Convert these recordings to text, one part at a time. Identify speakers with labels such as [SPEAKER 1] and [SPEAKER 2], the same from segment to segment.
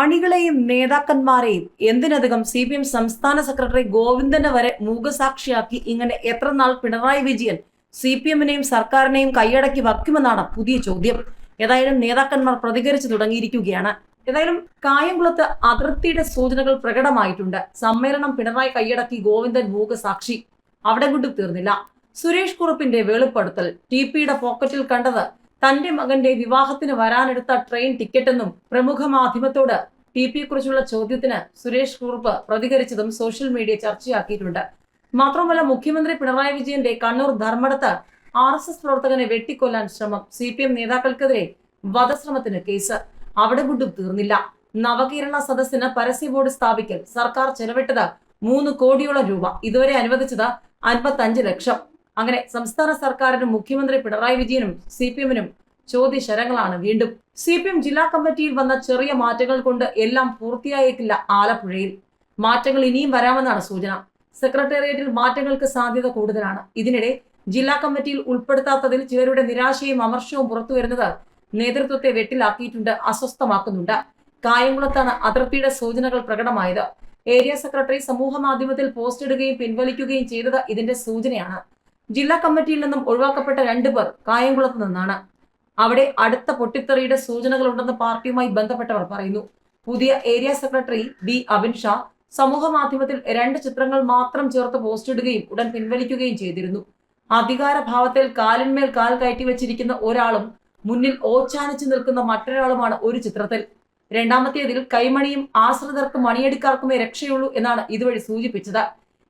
[SPEAKER 1] അണികളെയും നേതാക്കന്മാരെയും എന്തിനധികം C P M സംസ്ഥാന സെക്രട്ടറി ഗോവിന്ദനെ വരെ മൂകസാക്ഷിയാക്കി ഇങ്ങനെ എത്ര നാൾ പിണറായി വിജയൻ സി പി എമ്മിനെയും സർക്കാരിനെയും കൈയടക്കി വയ്ക്കുമെന്നാണ് പുതിയ ചോദ്യം. ഏതായാലും നേതാക്കന്മാർ പ്രതികരിച്ചു തുടങ്ങിയിരിക്കുകയാണ്. ഏതായാലും കായംകുളത്ത് അതിർത്തിയുടെ സൂചനകൾ പ്രകടമായിട്ടുണ്ട്. സമ്മേളനം പിണറായി കൈയടക്കി ഗോവിന്ദൻ മൂകസാക്ഷി. അവിടെ കൊണ്ടും തീർന്നില്ല. സുരേഷ് കുറുപ്പിന്റെ വെളിപ്പെടുത്തൽ. ടി പിയുടെ പോക്കറ്റിൽ കണ്ടത് തന്റെ മകന്റെ വിവാഹത്തിന് വരാനെടുത്ത ട്രെയിൻ ടിക്കറ്റെന്നും പ്രമുഖ മാധ്യമത്തോട് ടി പിയെക്കുറിച്ചുള്ള ചോദ്യത്തിന് സുരേഷ് കുറുപ്പ് പ്രതികരിച്ചതും സോഷ്യൽ മീഡിയ ചർച്ചയാക്കിയിട്ടുണ്ട്. മാത്രമല്ല മുഖ്യമന്ത്രി പിണറായി വിജയന്റെ കണ്ണൂർ ധർമ്മടത്ത് ആർ എസ് എസ് പ്രവർത്തകനെ വെട്ടിക്കൊല്ലാൻ ശ്രമം സി പി എം നേതാക്കൾക്കെതിരെ വധശ്രമത്തിന് കേസ്. അവിടെ കൊണ്ടും തീർന്നില്ല. നവകേരള സദസ്സിന് പരസ്യ ബോർഡ് സ്ഥാപിക്കൽ സർക്കാർ ചെലവിട്ടത് മൂന്ന് കോടിയോളം രൂപ. ഇതുവരെ അനുവദിച്ചത് അൻപത്തഞ്ച് ലക്ഷം. അങ്ങനെ സംസ്ഥാന സർക്കാരിനും മുഖ്യമന്ത്രി പിണറായി വിജയനും സി പി എമ്മിനും ചോദ്യശരങ്ങളാണ് വീണ്ടും. സി പി എം ജില്ലാ കമ്മിറ്റിയിൽ വന്ന ചെറിയ മാറ്റങ്ങൾ കൊണ്ട് എല്ലാം പൂർത്തിയായേക്കില്ല ആലപ്പുഴയിൽ. മാറ്റങ്ങൾ ഇനിയും വരാമെന്നാണ് സൂചന. സെക്രട്ടേറിയറ്റിൽ മാറ്റങ്ങൾക്ക് സാധ്യത കൂടുതലാണ്. ഇതിനിടെ ജില്ലാ കമ്മിറ്റിയിൽ ഉൾപ്പെടുത്താത്തതിൽ ചിലരുടെ നിരാശയും അമർഷവും പുറത്തുവരുന്നത് നേതൃത്വത്തെ വെട്ടിലാക്കിയിട്ടുണ്ട് അസ്വസ്ഥമാക്കുന്നുണ്ട്. കായംകുളത്താണ് അതിർത്തിയുടെ സൂചനകൾ പ്രകടമായത്. ഏരിയ സെക്രട്ടറി സമൂഹ മാധ്യമത്തിൽ പോസ്റ്റ് ഇടുകയും പിൻവലിക്കുകയും ചെയ്തത് ഇതിന്റെ സൂചനയാണ്. ജില്ലാ കമ്മിറ്റിയിൽ നിന്നും ഒഴിവാക്കപ്പെട്ട രണ്ടുപേർ കായംകുളത്ത് നിന്നാണ്. അവിടെ അടുത്ത പൊട്ടിത്തെറിയുടെ സൂചനകളുണ്ടെന്ന് പാർട്ടിയുമായി ബന്ധപ്പെട്ടവർ പറയുന്നു. പുതിയ area secretary B Abin Shah സമൂഹ മാധ്യമത്തിൽ രണ്ട് ചിത്രങ്ങൾ മാത്രം ചേർത്ത് പോസ്റ്റ് ഇടുകയും ഉടൻ പിൻവലിക്കുകയും ചെയ്തിരുന്നു. അധികാരഭാവത്തിൽ കാലിന്മേൽ കാൽ കയറ്റി വെച്ചിരിക്കുന്ന ഒരാളും മുന്നിൽ ഓച്ചാനിച്ചു നിൽക്കുന്ന മറ്റൊരാളുമാണ് ഒരു ചിത്രത്തിൽ. രണ്ടാമത്തേതിൽ കൈമണിയും ആശ്രിതർക്കും മണിയെടുക്കാർക്കുമേ രക്ഷയുള്ളൂ എന്നാണ് ഇതുവഴി സൂചിപ്പിച്ചത്.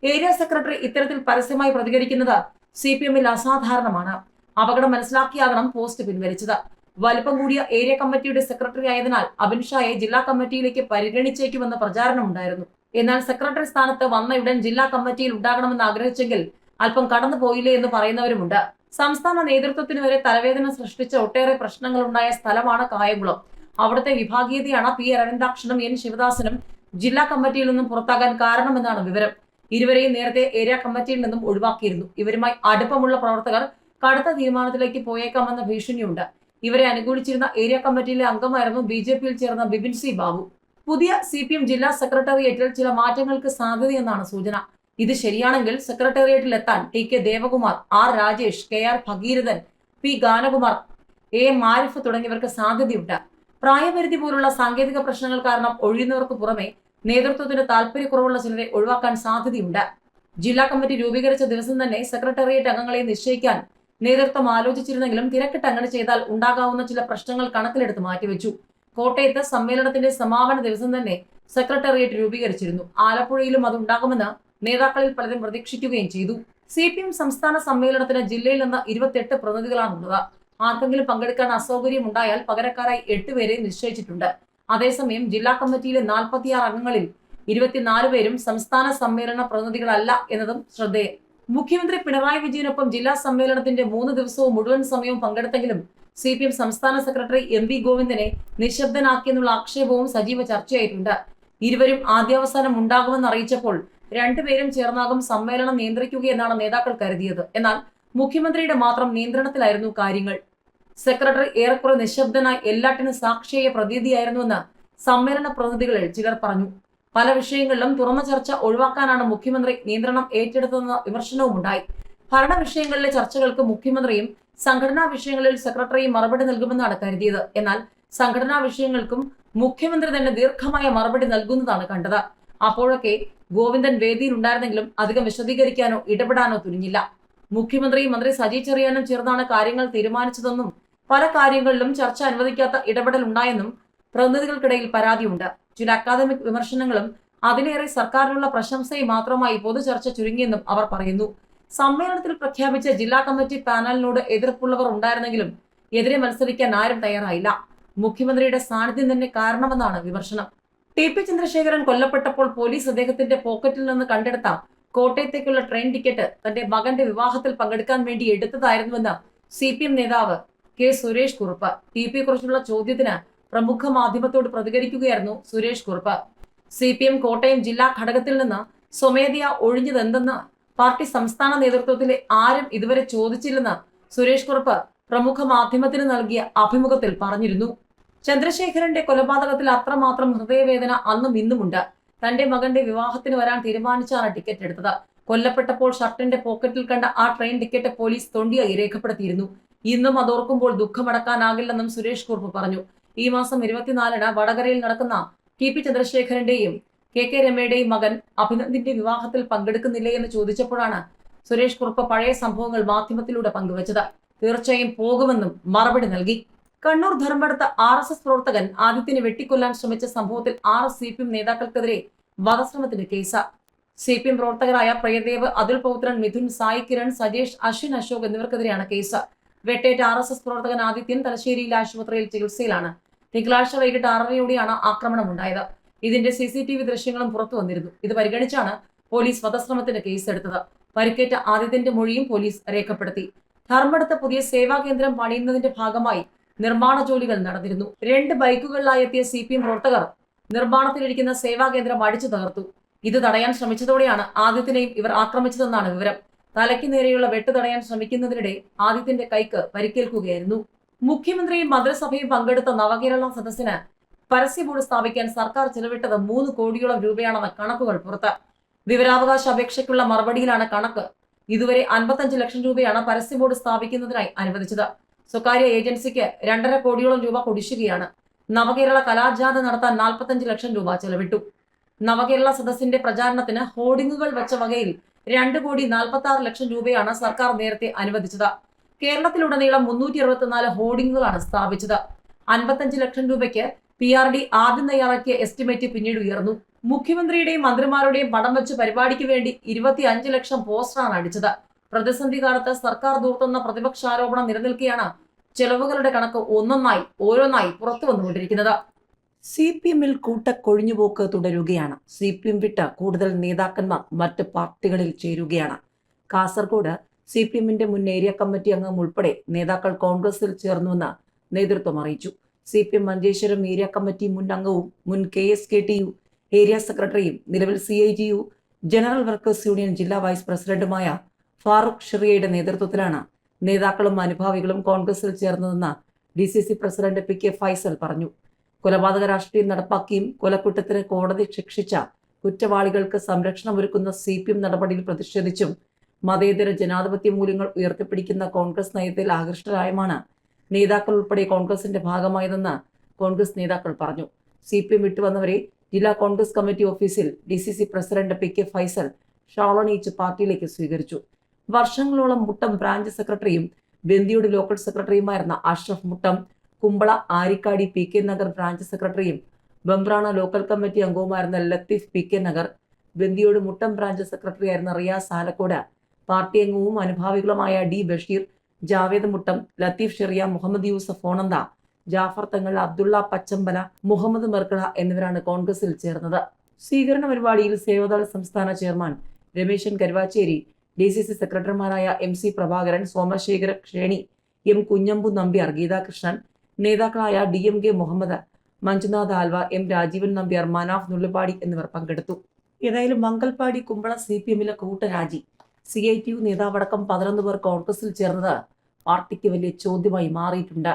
[SPEAKER 1] ഏരിയ സെക്രട്ടറി ഇത്തരത്തിൽ പരസ്യമായി പ്രതികരിക്കുന്നത് സി പി എമ്മിൽ അസാധാരണമാണ്. അപകടം മനസ്സിലാക്കിയാകണം പോസ്റ്റ് പിൻവലിച്ചത്. വലിപ്പം കൂടിയ ഏരിയ കമ്മിറ്റിയുടെ സെക്രട്ടറി ആയതിനാൽ അബിൻഷായെ ജില്ലാ കമ്മിറ്റിയിലേക്ക് പരിഗണിച്ചേക്കുമെന്ന പ്രചാരണമുണ്ടായിരുന്നു. എന്നാൽ സെക്രട്ടറി സ്ഥാനത്ത് ഉടൻ ജില്ലാ കമ്മിറ്റിയിൽ ഉണ്ടാകണമെന്ന് ആഗ്രഹിച്ചെങ്കിൽ അല്പം കടന്നു പോയില്ലേ എന്ന് പറയുന്നവരുമുണ്ട്. സംസ്ഥാന നേതൃത്വത്തിന് വരെ തലവേദന സൃഷ്ടിച്ച ഒട്ടേറെ പ്രശ്നങ്ങൾ ഉണ്ടായ സ്ഥലമാണ് കായംകുളം. അവിടുത്തെ വിഭാഗീയതയാണ് പി അരവിന്ദാക്ഷനും എൻ ശിവദാസനും ജില്ലാ കമ്മിറ്റിയിൽ നിന്നും പുറത്താകാൻ കാരണമെന്നാണ് വിവരം. ഇരുവരെയും നേരത്തെ ഏരിയ കമ്മിറ്റിയിൽ നിന്നും ഒഴിവാക്കിയിരുന്നു. ഇവരുമായി അടുപ്പമുള്ള പ്രവർത്തകർ കടുത്ത തീരുമാനത്തിലേക്ക് പോയേക്കാമെന്ന ഭീഷണിയുണ്ട്. ഇവരെ അനുകൂലിച്ചിരുന്ന ഏരിയ കമ്മിറ്റിയിലെ അംഗമായിരുന്നു ബി ജെ പിയിൽ ചേർന്ന ബിപിൻ സി ബാബു. പുതിയ സി പി എം ജില്ലാ സെക്രട്ടേറിയറ്റിൽ ചില മാറ്റങ്ങൾക്ക് സാധ്യതയെന്നാണ് സൂചന. ഇത് ശരിയാണെങ്കിൽ സെക്രട്ടേറിയറ്റിൽ എത്താൻ T K Devakumar R Rajesh K R Bhagirathan P Ganakumar A Marif തുടങ്ങിയവർക്ക് സാധ്യതയുണ്ട്. പ്രായപരിധി പോലുള്ള സാങ്കേതിക പ്രശ്നങ്ങൾ കാരണം ഒഴിയുന്നവർക്ക് പുറമെ നേതൃത്വത്തിന് താല്പര്യക്കുറവുള്ള ചിലരെ ഒഴിവാക്കാൻ സാധ്യതയുണ്ട്. ജില്ലാ കമ്മിറ്റി രൂപീകരിച്ച ദിവസം തന്നെ സെക്രട്ടേറിയറ്റ് അംഗങ്ങളെ നിശ്ചയിക്കാൻ നേതൃത്വം ആലോചിച്ചിരുന്നെങ്കിലും തിരക്കിട്ട് അങ്ങനെ ചെയ്താൽ ഉണ്ടാകാവുന്ന ചില പ്രശ്നങ്ങൾ കണക്കിലെടുത്ത് മാറ്റിവെച്ചു. കോട്ടയത്ത് സമ്മേളനത്തിന്റെ സമാപന ദിവസം തന്നെ സെക്രട്ടേറിയറ്റ് രൂപീകരിച്ചിരുന്നു. ആലപ്പുഴയിലും അതുണ്ടാകുമെന്ന് നേതാക്കളിൽ പലരും പ്രതീക്ഷിക്കുകയും ചെയ്തു. സി പി എം സംസ്ഥാന സമ്മേളനത്തിന് ജില്ലയിൽ നിന്ന് ഇരുപത്തെട്ട് പ്രതിനിധികളാണുള്ളത്. ആർക്കെങ്കിലും പങ്കെടുക്കാൻ അസൗകര്യം ഉണ്ടായാൽ പകരക്കാരായി എട്ടുപേരെ നിശ്ചയിച്ചിട്ടുണ്ട്. അതേസമയം ജില്ലാ കമ്മിറ്റിയിലെ നാൽപ്പത്തിയാറ് അംഗങ്ങളിൽ ഇരുപത്തിനാല് പേരും സംസ്ഥാന സമ്മേളന പ്രതിനിധികളല്ല എന്നതും ശ്രദ്ധേയം മുഖ്യമന്ത്രി പിണറായി വിജയനൊപ്പം ജില്ലാ സമ്മേളനത്തിന്റെ മൂന്ന് ദിവസവും മുഴുവൻ സമയവും പങ്കെടുത്തെങ്കിലും സി പി എം സംസ്ഥാന സെക്രട്ടറി എം വി ഗോവിന്ദനെ നിശബ്ദനാക്കിയെന്നുള്ള ആക്ഷേപവും സജീവ ചർച്ചയായിട്ടുണ്ട്. ഇരുവരും ആദ്യാവസാനം ഉണ്ടാകുമെന്ന് അറിയിച്ചപ്പോൾ രണ്ടുപേരും ചേർന്നാകും സമ്മേളനം നിയന്ത്രിക്കുകയെന്നാണ് നേതാക്കൾ കരുതിയത്. എന്നാൽ മുഖ്യമന്ത്രിയുടെ മാത്രം നിയന്ത്രണത്തിലായിരുന്നു കാര്യങ്ങൾ. സെക്രട്ടറി ഏറെക്കുറെ നിശബ്ദനായി എല്ലാറ്റിനും സാക്ഷിയായ പ്രതീതിയായിരുന്നുവെന്ന് സമ്മേളന പ്രതിനിധികളിൽ ചിലർ പറഞ്ഞു. പല വിഷയങ്ങളിലും തുറന്ന ചർച്ച ഒഴിവാക്കാനാണ് മുഖ്യമന്ത്രി നിയന്ത്രണം ഏറ്റെടുത്തതെന്ന വിമർശനവും ഉണ്ടായി ഭരണ വിഷയങ്ങളിലെ ചർച്ചകൾക്ക് മുഖ്യമന്ത്രിയും സംഘടനാ വിഷയങ്ങളിൽ സെക്രട്ടറിയും മറുപടി നൽകുമെന്നാണ് കരുതിയത്. എന്നാൽ സംഘടനാ വിഷയങ്ങൾക്കും മുഖ്യമന്ത്രി തന്നെ ദീർഘമായ മറുപടി നൽകുന്നതാണ് കണ്ടത്. അപ്പോഴൊക്കെ ഗോവിന്ദൻ വേദിയിൽ ഉണ്ടായിരുന്നെങ്കിലും അധികം വിശദീകരിക്കാനോ ഇടപെടാനോ തുനിഞ്ഞില്ല. മുഖ്യമന്ത്രിയും മന്ത്രി സജി ചെറിയാനും ചേർന്നാണ് കാര്യങ്ങൾ തീരുമാനിച്ചതെന്നും പല കാര്യങ്ങളിലും ചർച്ച അനുവദിക്കാത്ത ഇടപെടൽ ഉണ്ടായെന്നും പ്രതിനിധികൾക്കിടയിൽ പരാതിയുണ്ട്. ചില അക്കാദമിക് വിമർശനങ്ങളും അതിലേറെ സർക്കാരിനുള്ള പ്രശംസയും മാത്രമായി പൊതുചർച്ച ചുരുങ്ങിയെന്നും അവർ പറയുന്നു. സമ്മേളനത്തിൽ പ്രഖ്യാപിച്ച ജില്ലാ കമ്മിറ്റി പാനലിനോട് എതിർപ്പുള്ളവർ ഉണ്ടായിരുന്നെങ്കിലും എതിരെ മത്സരിക്കാൻ ആരും തയ്യാറായില്ല. മുഖ്യമന്ത്രിയുടെ സാന്നിധ്യം തന്നെ കാരണമെന്നാണ് വിമർശനം. ടി പി ചന്ദ്രശേഖരൻ കൊല്ലപ്പെട്ടപ്പോൾ പോലീസ് അദ്ദേഹത്തിന്റെ പോക്കറ്റിൽ നിന്ന് കണ്ടെടുത്ത കോട്ടയത്തേക്കുള്ള ട്രെയിൻ ടിക്കറ്റ് തന്റെ മകന്റെ വിവാഹത്തിൽ പങ്കെടുക്കാൻ വേണ്ടി എടുത്തതായിരുന്നുവെന്ന് സി പി എം നേതാവ് K Suresh Kurup. T P കുറിച്ചുള്ള ചോദ്യത്തിന് പ്രമുഖ മാധ്യമത്തോട് പ്രതികരിക്കുകയായിരുന്നു Suresh Kurup. C P M Kottayam ജില്ലാ ഘടകത്തിൽ നിന്ന് സ്വമേധയാ ഒഴിഞ്ഞതെന്തെന്ന് പാർട്ടി സംസ്ഥാന നേതൃത്വത്തിലെ ആരും ഇതുവരെ ചോദിച്ചില്ലെന്ന് സുരേഷ് കുറുപ്പ് പ്രമുഖ മാധ്യമത്തിന് നൽകിയ അഭിമുഖത്തിൽ പറഞ്ഞിരുന്നു. ചന്ദ്രശേഖരന്റെ കൊലപാതകത്തിൽ അത്രമാത്രം ഹൃദയവേദന അന്നും ഇന്നുമുണ്ട്. തന്റെ മകന്റെ വിവാഹത്തിന് വരാൻ തീരുമാനിച്ചാണ് ടിക്കറ്റ് എടുത്തത്. കൊല്ലപ്പെട്ടപ്പോൾ ഷർട്ടിന്റെ പോക്കറ്റിൽ കണ്ട ആ ട്രെയിൻ ടിക്കറ്റ് പോലീസ് തൊണ്ടിയായി രേഖപ്പെടുത്തിയിരുന്നു. ഇന്നും അതോർക്കുമ്പോൾ ദുഃഖമടക്കാനാകില്ലെന്നും സുരേഷ് കുറുപ്പ് പറഞ്ഞു. ഈ മാസം ഇരുപത്തിനാലിന് വടകരയിൽ നടക്കുന്ന ടി പി ചന്ദ്രശേഖരന്റെയും കെ കെ രമയുടെയും മകൻ അഭിനന്ദിന്റെ വിവാഹത്തിൽ പങ്കെടുക്കുന്നില്ലേ എന്ന് ചോദിച്ചപ്പോഴാണ് സുരേഷ് കുറുപ്പ് പഴയ സംഭവങ്ങൾ മാധ്യമത്തിലൂടെ പങ്കുവച്ചത്. തീർച്ചയായും പോകുമെന്നും മറുപടി നൽകി. കണ്ണൂർ ധർമ്മടത്ത് ആർ എസ് എസ് പ്രവർത്തകൻ ആദിത്യനെ വെട്ടിക്കൊല്ലാൻ ശ്രമിച്ച സംഭവത്തിൽ R S C P M നേതാക്കൾക്കെതിരെ വധശ്രമത്തിന് കേസ്. സി പി എം പ്രവർത്തകരായ പ്രിയദേവ് അതുൽ പൗത്രൻ മിഥുൻ സായി കിരൺ സജേഷ് അശ്വിൻ അശോക് എന്നിവർക്കെതിരെയാണ് കേസ്. വെട്ടേറ്റ ആർ എസ് എസ് പ്രവർത്തകൻ ആദിത്യൻ തലശ്ശേരിയിലെ ആശുപത്രിയിൽ ചികിത്സയിലാണ്. തിങ്കളാഴ്ച വൈകിട്ട് ആറരയോടെയാണ് ആക്രമണം ഉണ്ടായത് ഇതിന്റെ സി സി ടി വി ദൃശ്യങ്ങളും പുറത്തു വന്നിരുന്നു. ഇത് പരിഗണിച്ചാണ് പോലീസ് വധശ്രമത്തിന് കേസെടുത്തത്. പരിക്കേറ്റ ആദിത്യന്റെ മൊഴിയും പോലീസ് രേഖപ്പെടുത്തി. ധർമ്മടത്ത് പുതിയ സേവാ കേന്ദ്രം പണിയുന്നതിന്റെ ഭാഗമായി നിർമ്മാണ ജോലികൾ നടന്നിരുന്നു. രണ്ട് ബൈക്കുകളിലായി എത്തിയ സി പി എം പ്രവർത്തകർ നിർമ്മാണത്തിലിരിക്കുന്ന സേവാ കേന്ദ്രം അടിച്ചു തകർത്തു. ഇത് തടയാൻ ശ്രമിച്ചതോടെയാണ് ആദിത്യനെയും ഇവർ ആക്രമിച്ചതെന്നാണ് വിവരം. തലയ്ക്ക് നേരെയുള്ള വെട്ട് തടയാൻ ശ്രമിക്കുന്നതിനിടെ ആദിത്യന്റെ കൈക്ക് പരിക്കേൽക്കുകയായിരുന്നു. മുഖ്യമന്ത്രിയും മന്ത്രിസഭയും പങ്കെടുത്ത നവകേരള സദസ്സിന് പരസ്യ ബോർഡ് സ്ഥാപിക്കാൻ സർക്കാർ ചെലവിട്ടത് മൂന്ന് കോടിയോളം രൂപയാണെന്ന കണക്കുകൾ പുറത്ത്. വിവരാവകാശ അപേക്ഷയ്ക്കുള്ള മറുപടിയിലാണ് കണക്ക്. ഇതുവരെ അൻപത്തഞ്ച് ലക്ഷം രൂപയാണ് പരസ്യ ബോർഡ് സ്ഥാപിക്കുന്നതിനായി അനുവദിച്ചത്. സ്വകാര്യ ഏജൻസിക്ക് രണ്ടര കോടിയോളം രൂപ കുടിശ്ശികയാണ് നവകേരള കലാജാഥ നടത്താൻ നാൽപ്പത്തഞ്ച് ലക്ഷം രൂപ ചെലവിട്ടു. നവകേരള സദസ്സിന്റെ പ്രചാരണത്തിന് ഹോർഡിങ്ങുകൾ വെച്ച വകയിൽ രണ്ട് കോടി നാൽപ്പത്തി ആറ് ലക്ഷം രൂപയാണ് സർക്കാർ നേരത്തെ അനുവദിച്ചത്. കേരളത്തിലുടനീളം മുന്നൂറ്റി അറുപത്തിനാല് ഹോർഡിങ്ങുകളാണ് സ്ഥാപിച്ചത്. അൻപത്തഞ്ച് ലക്ഷം രൂപയ്ക്ക് പി ആർ ഡി ആദ്യം തയ്യാറാക്കിയ എസ്റ്റിമേറ്റ് പിന്നീട് ഉയർന്നു. മുഖ്യമന്ത്രിയുടെയും മന്ത്രിമാരുടെയും പടം വെച്ച് പരിപാടിക്ക് വേണ്ടി ഇരുപത്തി അഞ്ച് ലക്ഷം പോസ്റ്ററാണ് അടിച്ചത്. പ്രതിസന്ധി കാലത്ത് സർക്കാർ ദൂർത്തുന്ന പ്രതിപക്ഷാരോപണം നിലനിൽക്കെയാണ് ചെലവുകളുടെ കണക്ക് ഒന്നൊന്നായി ഓരോന്നായി പുറത്തു വന്നുകൊണ്ടിരിക്കുന്നത്. സി പി എമ്മിൽ കൂട്ടക്കൊഴിഞ്ഞുപോക്ക് തുടരുകയാണ്. സി പി എം വിട്ട് കൂടുതൽ നേതാക്കന്മാർ മറ്റ് പാർട്ടികളിൽ ചേരുകയാണ്. കാസർഗോഡ് സി പി എമ്മിന്റെ മുൻ ഏരിയ കമ്മിറ്റി അംഗം ഉൾപ്പെടെ നേതാക്കൾ കോൺഗ്രസിൽ ചേർന്നുവെന്ന് നേതൃത്വം അറിയിച്ചു. C P M Manjeshwaram area committee മുൻ അംഗവും മുൻ K S K T U area സെക്രട്ടറിയും നിലവിൽ C I T U general workers union ജില്ലാ വൈസ് പ്രസിഡന്റുമായ ഫാറൂഖ് ഷെറിയയുടെ നേതൃത്വത്തിലാണ് നേതാക്കളും അനുഭാവികളും കോൺഗ്രസിൽ ചേർന്നതെന്ന് D C C president P K Faisal പറഞ്ഞു. കൊലപാതക രാഷ്ട്രീയം നടപ്പാക്കിയും കൊലക്കുറ്റത്തിന് കോടതി ശിക്ഷിച്ച കുറ്റവാളികൾക്ക് സംരക്ഷണമൊരുക്കുന്ന സി പി എം നടപടിയിൽ പ്രതിഷേധിച്ചും മതേതര ജനാധിപത്യ മൂല്യങ്ങൾ ഉയർത്തിപ്പിടിക്കുന്ന കോൺഗ്രസ് നയത്തിൽ ആകൃഷ്ടരായമാണ് നേതാക്കൾ ഉൾപ്പെടെ കോൺഗ്രസിന്റെ ഭാഗമായതെന്ന് കോൺഗ്രസ് നേതാക്കൾ പറഞ്ഞു. സി പി എം വിട്ടുവന്നവരെ ജില്ലാ കോൺഗ്രസ് കമ്മിറ്റി ഓഫീസിൽ D C C president P K Faisal ഷാളണിയിച്ച് പാർട്ടിയിലേക്ക് സ്വീകരിച്ചു. വർഷങ്ങളോളം മുട്ടം ബ്രാഞ്ച് സെക്രട്ടറിയും ബന്ദിയുടെ local സെക്രട്ടറിയുമായിരുന്ന Ashraf Muttam Kumbla Arikkadi P K Nagar branch സെക്രട്ടറിയും ബംബ്രാണ ലോക്കൽ കമ്മിറ്റി അംഗവുമായിരുന്ന ലത്തീഫ് പി കെ നഗർ ബന്ദിയോട് മുട്ടം ബ്രാഞ്ച് സെക്രട്ടറിയായിരുന്ന റിയാസ് ആലക്കോട് പാർട്ടി അംഗവും അനുഭാവികളുമായ ഡി ബഷീർ ജാവേദ് മുട്ടം ലത്തീഫ് ഷെറിയ മുഹമ്മദ് യൂസഫ് ഓണന്ത ജാഫർ തങ്ങൾ അബ്ദുള്ള പച്ചമ്പല മുഹമ്മദ് മെർക്കള എന്നിവരാണ് കോൺഗ്രസിൽ ചേർന്നത്. സ്വീകരണ പരിപാടിയിൽ സേവദൾ സംസ്ഥാന chairman Rameshan Karuvacheri D C C സെക്രട്ടറിമാരായ M C Prabhakaran Somashekhara Sheni M Kunhambu Nambiar Geethakrishnan നേതാക്കളായ D M K Muhammad Manjunath Alva M Rajeevan Nambiar Manaf Nullippady എന്നിവർ പങ്കെടുത്തു. ഏതായാലും മംഗൽപാടി കുമ്പള സി പി എമ്മിലെ കൂട്ടരാജി. സി ഐ ടി യു നേതാവടക്കം പതിനൊന്ന് പേർ കോൺഗ്രസിൽ ചേർന്നത് പാർട്ടിക്ക് വലിയ ചോദ്യമായി മാറിയിട്ടുണ്ട്.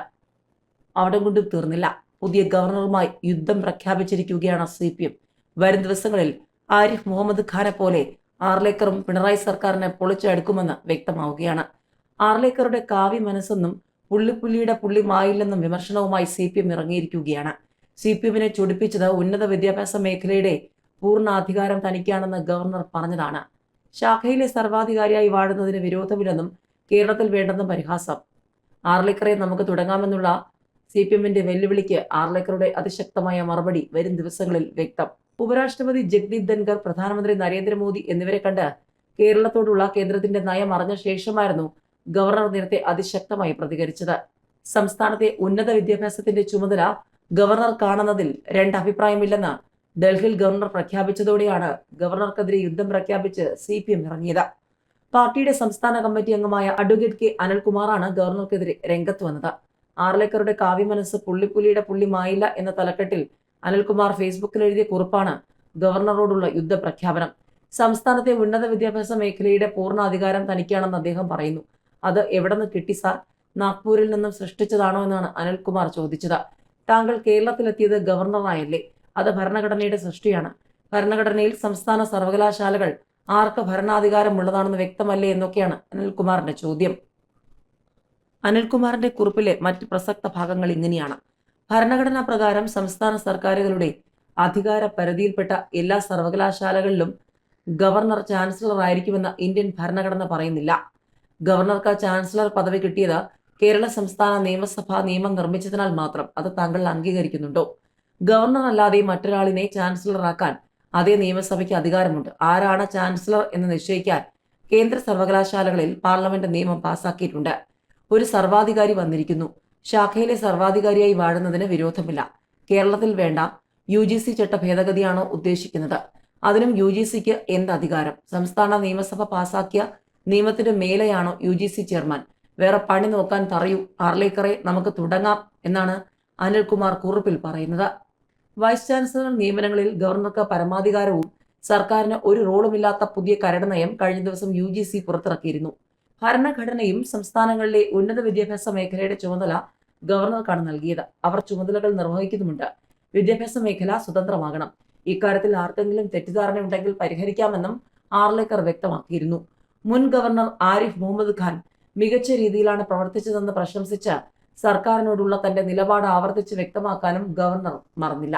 [SPEAKER 1] അവിടെ കൊണ്ടും തീർന്നില്ല. പുതിയ ഗവർണറുമായി യുദ്ധം പ്രഖ്യാപിച്ചിരിക്കുകയാണ് സി പി എം. വരും ദിവസങ്ങളിൽ ആരിഫ് മുഹമ്മദ് ഖാനെ പോലെ ആർലേക്കറും പിണറായി സർക്കാരിനെ പൊളിച്ചെടുക്കുമെന്ന് വ്യക്തമാവുകയാണ്. ആർലേക്കറുടെ കാവ്യ മനസ്സെന്നും പുള്ളിപ്പുള്ളിയുടെ പുള്ളി മായില്ലെന്നും വിമർശനവുമായി സി പി എം ഇറങ്ങിയിരിക്കുകയാണ്. സി പി എമ്മിനെ ചൊടിപ്പിച്ചത് ഉന്നത വിദ്യാഭ്യാസ മേഖലയുടെ പൂർണ അധികാരം തനിക്കാണെന്ന് ഗവർണർ പറഞ്ഞതാണ്. ശാഖയിലെ സർവാധികാരിയായി വാഴുന്നതിന് വിരോധമില്ലെന്നും കേരളത്തിൽ വേണ്ടെന്നും പരിഹാസം. ആർലിക്കറെ നമുക്ക് തുടങ്ങാമെന്നുള്ള സി പി എമ്മിന്റെ വെല്ലുവിളിക്ക് ആർലിക്കറുടെ അതിശക്തമായ മറുപടി വരും ദിവസങ്ങളിൽ വ്യക്തം. ഉപരാഷ്ട്രപതി ജഗ്ദീപ് ധൻഖർ പ്രധാനമന്ത്രി നരേന്ദ്രമോദി എന്നിവരെ കണ്ട് കേരളത്തോടുള്ള കേന്ദ്രത്തിന്റെ നയം അറിഞ്ഞ ശേഷമായിരുന്നു ഗവർണർ നേരത്തെ അതിശക്തമായി പ്രതികരിച്ചത്. സംസ്ഥാനത്തെ ഉന്നത വിദ്യാഭ്യാസത്തിന്റെ ചുമതല ഗവർണർ കാണുന്നതിൽ രണ്ടഭിപ്രായമില്ലെന്ന് ഡൽഹിയിൽ ഗവർണർ പ്രഖ്യാപിച്ചതോടെയാണ് ഗവർണർക്കെതിരെ യുദ്ധം പ്രഖ്യാപിച്ച് സി പി എം ഇറങ്ങിയത്. പാർട്ടിയുടെ സംസ്ഥാന കമ്മിറ്റി അംഗമായ അഡ്വക്കേറ്റ് കെ അനിൽകുമാറാണ് ഗവർണർക്കെതിരെ രംഗത്ത് വന്നത്. ആർലേക്കറുടെ കാവ്യമനസ് പുള്ളിപ്പുലിയുടെ പുള്ളി മായില്ല എന്ന തലക്കെട്ടിൽ അനിൽകുമാർ ഫേസ്ബുക്കിൽ എഴുതിയ കുറിപ്പാണ് ഗവർണറോടുള്ള യുദ്ധപ്രഖ്യാപനം സംസ്ഥാനത്തെ ഉന്നത വിദ്യാഭ്യാസ മേഖലയുടെ പൂർണ അധികാരം തനിക്കാണെന്ന് അദ്ദേഹം പറയുന്നു. അത് എവിടെ നിന്ന് കിട്ടി സാർ? നാഗ്പൂരിൽ നിന്നും സൃഷ്ടിച്ചതാണോ എന്നാണ് അനിൽകുമാർ ചോദിച്ചത്. താങ്കൾ കേരളത്തിലെത്തിയത് ഗവർണറായല്ലേ? അത് ഭരണഘടനയുടെ സൃഷ്ടിയാണ്. ഭരണഘടനയിൽ സംസ്ഥാന സർവകലാശാലകൾ ആർക്ക് ഭരണാധികാരമുള്ളതാണെന്ന് വ്യക്തമല്ലേ എന്നൊക്കെയാണ് അനിൽകുമാറിന്റെ ചോദ്യം. അനിൽകുമാറിന്റെ കുറിപ്പിലെ മറ്റ് പ്രസക്ത ഭാഗങ്ങൾ ഇങ്ങനെയാണ്. ഭരണഘടനാ പ്രകാരം സംസ്ഥാന സർക്കാരുകളുടെ അധികാര പരിധിയിൽപ്പെട്ട എല്ലാ സർവകലാശാലകളിലും ഗവർണർ ചാൻസലർ ആയിരിക്കുമെന്ന് ഇന്ത്യൻ ഭരണഘടന പറയുന്നില്ല. ഗവർണർക്ക് ചാൻസലർ പദവി കിട്ടിയത് കേരള സംസ്ഥാന നിയമസഭാ നിയമം നിർമ്മിച്ചതിനാൽ മാത്രം. അത് താങ്കൾ അംഗീകരിക്കുന്നുണ്ടോ? ഗവർണർ അല്ലാതെ മറ്റൊരാളിനെ ചാൻസലറാക്കാൻ അതേ നിയമസഭയ്ക്ക് അധികാരമുണ്ട്. ആരാണ് ചാൻസലർ എന്ന് നിശ്ചയിക്കാൻ കേന്ദ്ര സർവകലാശാലകളിൽ പാർലമെന്റ് നിയമം പാസാക്കിയിട്ടുണ്ട്. ഒരു സർവാധികാരി വന്നിരിക്കുന്നു. ശാഖയിലെ സർവാധികാരിയായി വാഴുന്നതിന് വിരോധമില്ല. കേരളത്തിൽ വേണ്ട യു ജി സി ചട്ട ഭേദഗതിയാണോ ഉദ്ദേശിക്കുന്നത്. അതിനും യു ജി സിക്ക് എന്ത് അധികാരം? സംസ്ഥാന നിയമസഭ പാസാക്കിയ നിയമത്തിന്റെ മേലെയാണോ യു ജി സി ചെയർമാൻ? വേറെ പണി നോക്കാൻ പറയൂ പാർലേക്കറെ നമുക്ക് തുടങ്ങാം എന്നാണ് അനിൽകുമാർ കുറിപ്പിൽ പറയുന്നത്. വൈസ് ചാൻസലർ നിയമനങ്ങളിൽ ഗവർണർക്ക് പരമാധികാരവും സർക്കാരിന് ഒരു റോളുമില്ലാത്ത പുതിയ കരട് നയം കഴിഞ്ഞ ദിവസം യു ജി സി പുറത്തിറക്കിയിരുന്നു. ഭരണഘടനയും സംസ്ഥാനങ്ങളിലെ ഉന്നത വിദ്യാഭ്യാസ മേഖലയുടെ ചുമതല ഗവർണർക്കാണ് നൽകിയത്. അവർ ചുമതലകൾ നിർവഹിക്കുന്നുമുണ്ട്. വിദ്യാഭ്യാസ മേഖല സ്വതന്ത്രമാകണം. ഇക്കാര്യത്തിൽ ആർക്കെങ്കിലും തെറ്റിദ്ധാരണ ഉണ്ടെങ്കിൽ പരിഹരിക്കാമെന്നും ആർലേക്കർ വ്യക്തമാക്കിയിരുന്നു. മുൻ ഗവർണർ ആരിഫ് മുഹമ്മദ് ഖാൻ മികച്ച രീതിയിലാണ് പ്രവർത്തിച്ചതെന്ന് പ്രശംസിച്ച് സർക്കാരിനോടുള്ള തന്റെ നിലപാട് ആവർത്തിച്ച് വ്യക്തമാക്കാനും ഗവർണർ മറന്നില്ല.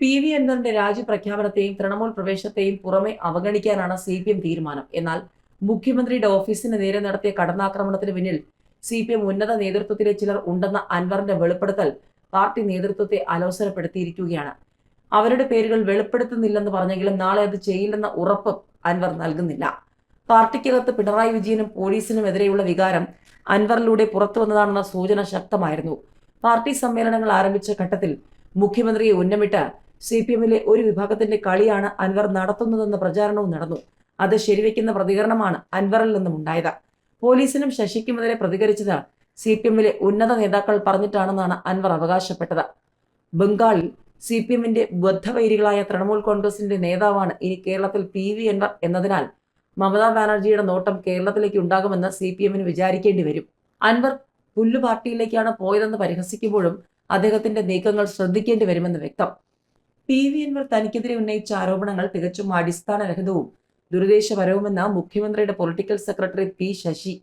[SPEAKER 1] പി വി അൻവറിന്റെ രാജ്യപ്രഖ്യാപനത്തെയും തൃണമൂൽ പ്രവേശത്തെയും പുറമെ അവഗണിക്കാനാണ് സി പി എം തീരുമാനം. എന്നാൽ മുഖ്യമന്ത്രിയുടെ ഓഫീസിന് നേരെ നടത്തിയ കടന്നാക്രമണത്തിന് പിന്നിൽ സി പി എം ഉന്നത നേതൃത്വത്തിലെ ചിലർ ഉണ്ടെന്ന അൻവറിന്റെ വെളിപ്പെടുത്തൽ പാർട്ടി നേതൃത്വത്തെ അലോസരപ്പെടുത്തിയിരിക്കുകയാണ്. അവരുടെ പേരുകൾ വെളിപ്പെടുത്തുന്നില്ലെന്ന് പറഞ്ഞെങ്കിലും നാളെ അത് ചെയ്യില്ലെന്ന ഉറപ്പ് അൻവർ നൽകുന്നില്ല. പാർട്ടിക്കകത്ത് പിണറായി വിജയനും പോലീസിനും എതിരെയുള്ള വികാരം അൻവറിലൂടെ പുറത്തു വന്നതാണെന്ന സൂചന ശക്തമായിരുന്നു. പാർട്ടി സമ്മേളനങ്ങൾ ആരംഭിച്ച ഘട്ടത്തിൽ മുഖ്യമന്ത്രിയെ ഉന്നമിട്ട് സി പി എമ്മിലെ ഒരു വിഭാഗത്തിന്റെ കളിയാണ് അൻവർ നടത്തുന്നതെന്ന പ്രചാരണവും നടന്നു. അത് ശരിവെക്കുന്ന പ്രതികരണമാണ് അൻവറിൽ നിന്നും ഉണ്ടായത്. പോലീസിനും ശശിക്കുമെതിരെ പ്രതികരിച്ചത് സി പി എമ്മിലെ ഉന്നത നേതാക്കൾ പറഞ്ഞിട്ടാണെന്നാണ് അൻവർ അവകാശപ്പെട്ടത്. ബംഗാളിൽ സി പി എമ്മിന്റെ ബദ്ധവൈരികളായ തൃണമൂൽ കോൺഗ്രസിന്റെ നേതാവാണ് ഇനി കേരളത്തിൽ പി വി അൻവർ എന്നതിനാൽ മമതാ ബാനർജിയുടെ നോട്ടം കേരളത്തിലേക്ക് ഉണ്ടാകുമെന്ന് സി പി എമ്മിന് വിചാരിക്കേണ്ടി വരും. അൻവർ പുല്ലു പാർട്ടിയിലേക്കാണ് പോയതെന്ന് പരിഹസിക്കുമ്പോഴും അദ്ദേഹത്തിന്റെ നീക്കങ്ങൾ ശ്രദ്ധിക്കേണ്ടി വരുമെന്ന് വ്യക്തം. പി വി അൻവർ തനിക്കെതിരെ ഉന്നയിച്ച ആരോപണങ്ങൾ തികച്ചും അടിസ്ഥാനരഹിതവും ദുരുദ്ദേശപരവുമെന്ന് മുഖ്യമന്ത്രിയുടെ പൊളിറ്റിക്കൽ സെക്രട്ടറി പി ശശി.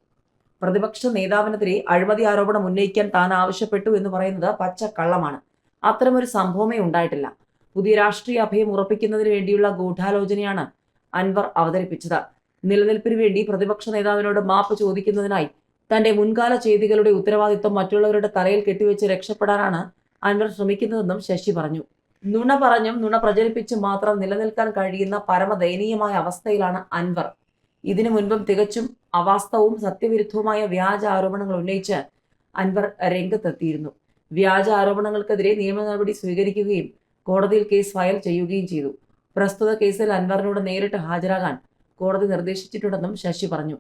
[SPEAKER 1] പ്രതിപക്ഷ നേതാവിനെതിരെ അഴിമതി ആരോപണം ഉന്നയിക്കാൻ താൻ ആവശ്യപ്പെട്ടു എന്ന് പറയുന്നത് പച്ചക്കള്ളമാണ് അത്തരമൊരു സംഭവമേ ഉണ്ടായിട്ടില്ല. പുതിയ രാഷ്ട്രീയ അഭയം ഉറപ്പിക്കുന്നതിന് വേണ്ടിയുള്ള ഗൂഢാലോചനയാണ് അൻവർ അവതരിപ്പിച്ചത്. നിലനിൽപ്പിന് വേണ്ടി പ്രതിപക്ഷ നേതാവിനോട് മാപ്പ് ചോദിക്കുന്നതിനായി തന്റെ മുൻകാല ചെയ്തികളുടെ ഉത്തരവാദിത്വം മറ്റുള്ളവരുടെ തലയിൽ കെട്ടിവെച്ച് രക്ഷപ്പെടാനാണ് അൻവർ ശ്രമിക്കുന്നതെന്നും ശശി പറഞ്ഞു. നുണ പറഞ്ഞും നുണ പ്രചരിപ്പിച്ചും മാത്രം നിലനിൽക്കാൻ കഴിയുന്ന പരമദയനീയമായ അവസ്ഥയിലാണ് അൻവർ. ഇതിനു മുൻപും തികച്ചും അവാസ്തവവും സത്യവിരുദ്ധവുമായ വ്യാജ ആരോപണങ്ങൾ ഉന്നയിച്ച് അൻവർ രംഗത്തെത്തിയിരുന്നു. വ്യാജ ആരോപണങ്ങൾക്കെതിരെ നിയമ നടപടി സ്വീകരിക്കുകയും കോടതിയിൽ കേസ് ഫയൽ ചെയ്യുകയും ചെയ്തു. പ്രസ്തുത കേസിൽ അൻവറിനോട് നേരിട്ട് ഹാജരാകാൻ കോടതി നിർദ്ദേശിച്ചിട്ടുണ്ടെന്നും ശശി പറഞ്ഞു.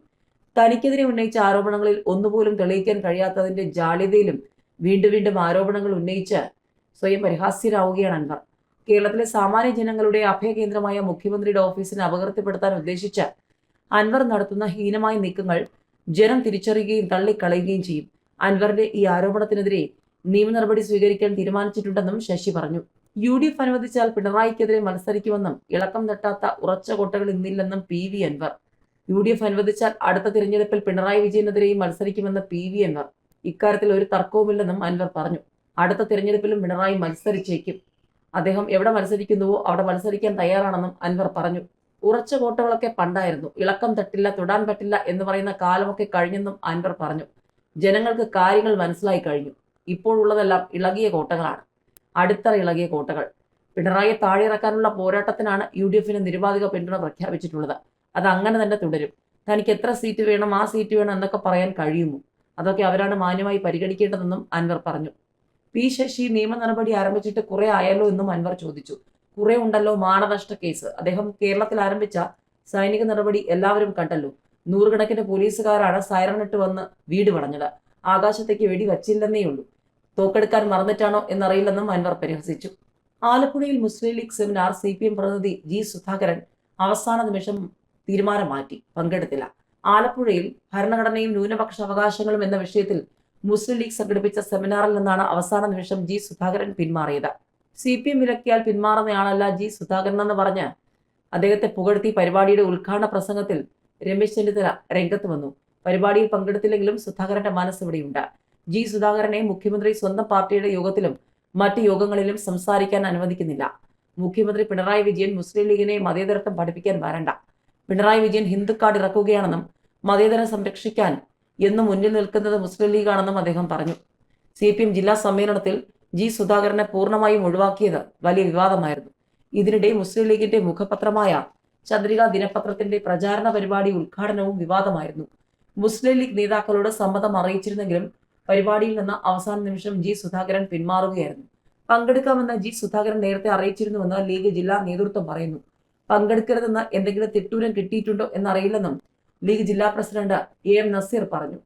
[SPEAKER 1] തനിക്കെതിരെ ഉന്നയിച്ച ആരോപണങ്ങളിൽ ഒന്നുപോലും തെളിയിക്കാൻ കഴിയാത്തതിന്റെ ജാള്യതയിലും വീണ്ടും വീണ്ടും ആരോപണങ്ങൾ ഉന്നയിച്ച് സ്വയം പരിഹാസ്യരാവുകയാണ് അൻവർ. കേരളത്തിലെ സാമാന്യ ജനങ്ങളുടെ അഭയകേന്ദ്രമായ മുഖ്യമന്ത്രിയുടെ ഓഫീസിനെ അപകീർത്തിപ്പെടുത്താൻ ഉദ്ദേശിച്ച് അൻവർ നടത്തുന്ന ഹീനമായ നീക്കങ്ങൾ ജനം തിരിച്ചറിയുകയും തള്ളിക്കളയുകയും ചെയ്യും. അൻവറിന്റെ ഈ ആരോപണത്തിനെതിരെ നിയമ നടപടി സ്വീകരിക്കാൻ തീരുമാനിച്ചിട്ടുണ്ടെന്നും ശശി പറഞ്ഞു. യു ഡി എഫ് അനുവദിച്ചാൽ പിണറായിക്കെതിരെ മത്സരിക്കുമെന്നും ഇളക്കം തട്ടാത്ത ഉറച്ച കോട്ടകൾ ഇന്നില്ലെന്നും P V Anvar. U D F അനുവദിച്ചാൽ അടുത്ത തിരഞ്ഞെടുപ്പിൽ പിണറായി വിജയനെതിരെയും മത്സരിക്കുമെന്ന് പി വി അൻവർ. ഇക്കാര്യത്തിൽ ഒരു തർക്കവുമില്ലെന്നും അൻവർ പറഞ്ഞു. അടുത്ത തിരഞ്ഞെടുപ്പിലും പിണറായി മത്സരിച്ചേക്കും. അദ്ദേഹം എവിടെ മത്സരിക്കുന്നുവോ അവിടെ മത്സരിക്കാൻ തയ്യാറാണെന്നും അൻവർ പറഞ്ഞു. ഉറച്ച കോട്ടകളൊക്കെ പണ്ടായിരുന്നു. ഇളക്കം തട്ടില്ല തൊടാൻ പറ്റില്ല എന്ന് പറയുന്ന കാലമൊക്കെ കഴിഞ്ഞെന്നും അൻവർ പറഞ്ഞു. ജനങ്ങൾക്ക് കാര്യങ്ങൾ മനസ്സിലായി കഴിഞ്ഞു. ഇപ്പോഴുള്ളതെല്ലാം ഇളകിയ കോട്ടകളാണ്. അടിത്തറ ഇളകിയ കോട്ടകൾ. പിണറായി താഴെയിറക്കാനുള്ള പോരാട്ടത്തിനാണ് യു ഡി എഫിന് നിരുപാധിക പിന്തുണ പ്രഖ്യാപിച്ചിട്ടുള്ളത്. അത് അങ്ങനെ തന്നെ തുടരും. തനിക്ക് എത്ര സീറ്റ് വേണം ആ സീറ്റ് വേണം എന്നൊക്കെ പറയാൻ കഴിയുമോ? അതൊക്കെ അവരാണ് മാന്യമായി പരിഗണിക്കേണ്ടതെന്നും അൻവർ പറഞ്ഞു. പി ശശി നിയമ നടപടി ആരംഭിച്ചിട്ട് കുറെ ആയല്ലോ എന്നും അൻവർ ചോദിച്ചു. കുറെ ഉണ്ടല്ലോ മാനനഷ്ട കേസ്. അദ്ദേഹം കേരളത്തിൽ ആരംഭിച്ച സൈനിക നടപടി എല്ലാവരും കണ്ടല്ലോ. നൂറുകണക്കിന് പോലീസുകാരാണ് സൈറണിട്ട് വന്ന് വീട് വളഞ്ഞത് ആകാശത്തേക്ക് വെടി വച്ചില്ലെന്നേ ഉള്ളൂ തോക്കെടുക്കാൻ മറന്നിട്ടാണോ എന്നറിയില്ലെന്നും അൻവർ പരിഹസിച്ചു. ആലപ്പുഴയിൽ Muslim League seminar C P M പ്രതിനിധി ജി സുധാകരൻ അവസാന നിമിഷം തീരുമാനം മാറ്റി പങ്കെടുത്തില്ല. ആലപ്പുഴയിൽ ഭരണഘടനയും ന്യൂനപക്ഷ അവകാശങ്ങളും എന്ന വിഷയത്തിൽ മുസ്ലിം ലീഗ് സംഘടിപ്പിച്ച സെമിനാറിൽ നിന്നാണ് അവസാന നിമിഷം ജി സുധാകരൻ പിന്മാറിയത്. സി പി എം വിലക്കിയാൽ പിന്മാറുന്നയാളല്ല ജി സുധാകരൻ എന്ന് പറഞ്ഞ് അദ്ദേഹത്തെ പുകഴ്ത്തി പരിപാടിയുടെ ഉദ്ഘാടന പ്രസംഗത്തിൽ രമേശ് ചെന്നിത്തല രംഗത്ത് വന്നു. പരിപാടിയിൽ പങ്കെടുത്തില്ലെങ്കിലും സുധാകരന്റെ മനസ്സ് ഇവിടെയുണ്ട്. ജി സുധാകരനെ മുഖ്യമന്ത്രി സ്വന്തം പാർട്ടിയുടെ യോഗത്തിലും മറ്റ് യോഗങ്ങളിലും സംസാരിക്കാൻ അനുവദിക്കുന്നില്ല. മുഖ്യമന്ത്രി പിണറായി വിജയൻ മുസ്ലിം ലീഗിനെ മതേതരത്വം പഠിപ്പിക്കാൻ വരണ്ട. പിണറായി വിജയൻ ഹിന്ദു കാർഡ് ഇറക്കുകയാണെന്നും മതേതരം സംരക്ഷിക്കാൻ എന്നും മുന്നിൽ നിൽക്കുന്നത് മുസ്ലിം ലീഗാണെന്നും അദ്ദേഹം പറഞ്ഞു. സി പി എം ജില്ലാ സമ്മേളനത്തിൽ ജി സുധാകരനെ പൂർണമായും ഒഴിവാക്കിയത് വലിയ വിവാദമായിരുന്നു. ഇതിനിടെ മുസ്ലിം ലീഗിന്റെ മുഖപത്രമായ ചന്ദ്രിക ദിനപത്രത്തിന്റെ പ്രചാരണ പരിപാടി ഉദ്ഘാടനവും വിവാദമായിരുന്നു. മുസ്ലിം ലീഗ് നേതാക്കളോട് സമ്മതം അറിയിച്ചിരുന്നെങ്കിലും പരിപാടിയിൽ നിന്ന് അവസാന നിമിഷം ജി സുധാകരൻ പിന്മാറുകയായിരുന്നു. പങ്കെടുക്കാമെന്ന് ജി സുധാകരൻ നേരത്തെ അറിയിച്ചിരുന്നുവെന്ന് ലീഗ് ജില്ലാ നേതൃത്വം പറയുന്നു. പങ്കെടുക്കരുതെന്ന് എന്തെങ്കിലും തെറ്റൂരം കിട്ടിയിട്ടുണ്ടോ എന്നറിയില്ലെന്നും ലീഗ് ജില്ലാ പ്രസിഡന്റ് എ എം നസീർ പറഞ്ഞു.